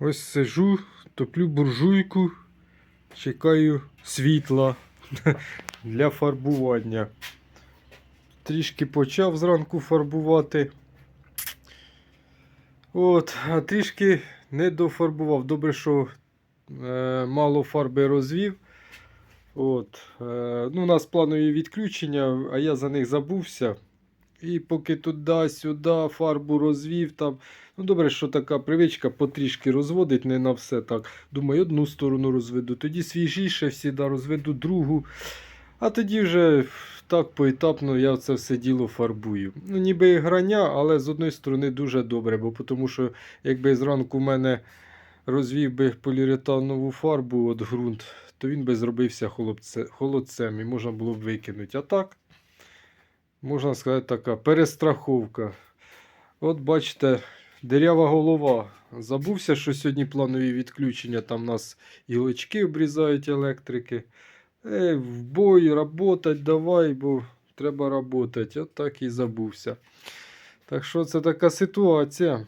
Ось сижу, топлю буржуйку, чекаю світла для фарбування. Трішки почав зранку фарбувати. От, а трішки не дофарбував. Добре, що е, мало фарби розвів. От, е, ну, у нас планові відключення, а я за них забувся. І поки туди-сюди фарбу розвів там. Ну, добре, що така привичка потрішки розводить, не на все так. Думаю, одну сторону розведу, тоді свіжіше всіда розведу другу. А тоді вже так поетапно я це все діло фарбую. Ну, ніби і грання, але з одної сторони дуже добре, бо тому що якби зранку в мене розвів би поліуретанову фарбу от ґрунт, то він би зробився холодцем і можна було б викинути. А так, можна сказати, така перестраховка. От бачите, дирява голова. Забувся, що сьогодні планові відключення, там нас гілочки обрізають електрики. Ей, в бой, работать давай, бо треба работать. От так і забувся. Так що це така ситуація.